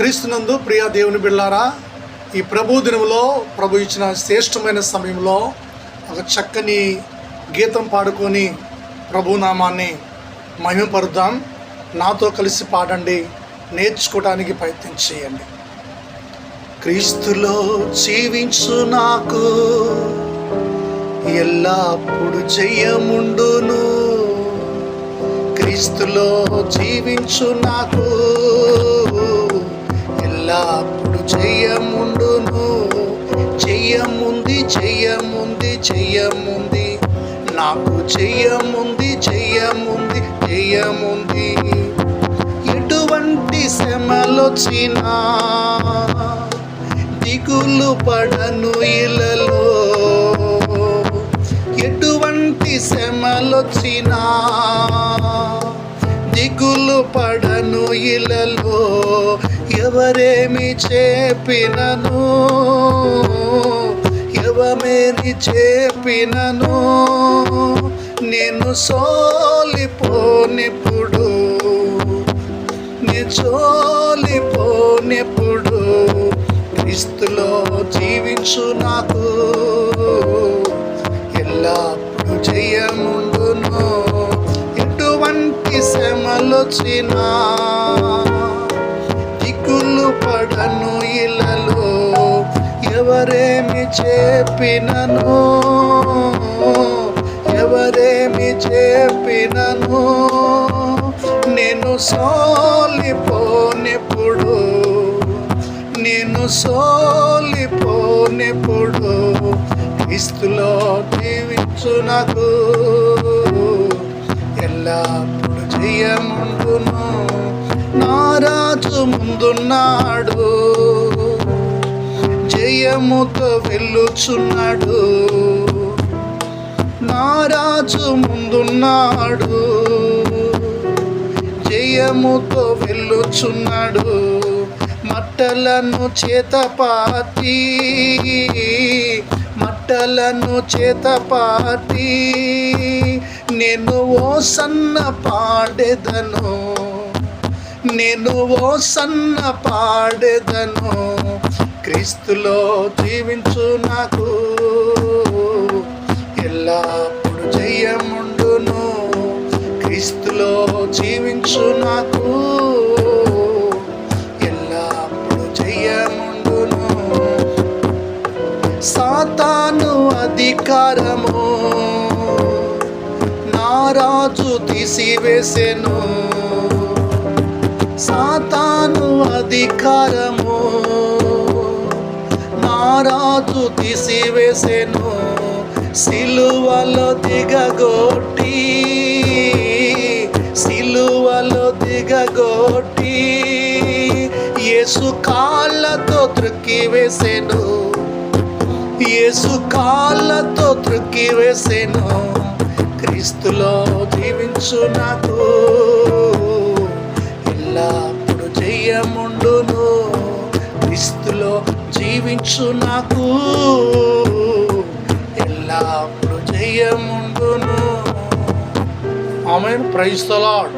క్రీస్తునందు ప్రియ దేవుని బిళ్ళారా ఈ ప్రభు దినములో ప్రభు ఇచ్చిన శ్రేష్టమైన సమయంలో ఒక చక్కని గీతం పాడుకొని ప్రభునామాన్ని మహిమపరుద్దాం. నాతో కలిసి పాడండి నేర్చుకోవడానికి ప్రయత్నం చేయండి. క్రీస్తులో జీవించు నాకు ఎల్లప్పుడు జయముండును. క్రీస్తులో జీవించు నాకు ఎల్లప్పుడు చెయ్యముండును చెయ్యముంది చెయ్యముంది చెయ్యముంది నాకు చెయ్యముంది చెయ్యముంది చెయ్యముంది ఎటువంటి శ్రమలొచ్చినా దిగులు పడను ఇలలో ఎటువంటి శ్రమలొచ్చినా దిగులు పడను ఇలలో ఎవరేమి చెప్పినను? ఎవమేని చెప్పినను? నేను సోలిపోనిప్పుడు నే క్రీస్తులో జీవించు నాకు. ఎలా శ్రమలొచ్చినా దిక్కులు పడను ఇలలో ఎవరేమి చెప్పినను ఎవరేమి చెప్పినను. నేను సోలిపోనిప్పుడు నేను సోలిపోనిప్పుడు క్రీస్తులో జీవించు నాకు ఎల్లప్పుడు జయముండును నారాజు ముందున్నాడు. జయముతో వెళ్ళుచున్నాడు. నారాజు ముందున్నాడు. జయముతో వెళ్ళుచున్నాడు. మట్టలను చేతపాతి మట్టలను చేతపాతి నేను ఓ సన్న పాడెదను. నేను ఓ సన్న పాడెదను. క్రీస్తులో జీవించు నాకు. ఎల్లప్పుడు జయముండును. క్రీస్తులో జీవించు నాకు. ఎల్లప్పుడు జయముండును. సాతాను అధికారము. రాజు తీసివేసెను. సాతాను అధికారము నారాజు తీసివేసెను. సిలువలో దిగగొట్టి సిలువలో దిగగొట్టి యేసు కాళ్ళతో త్రుక్కి వేసెను యేసు కాళ్ళతో త్రుక్కి వేసెను క్రీస్తులో జీవించు నాకు ఎల్లప్పుడు జయముండును. క్రీస్తులో జీవించు నాకు ఎల్లప్పుడు జయముండును. ఆమె ప్రైస్తలాడ్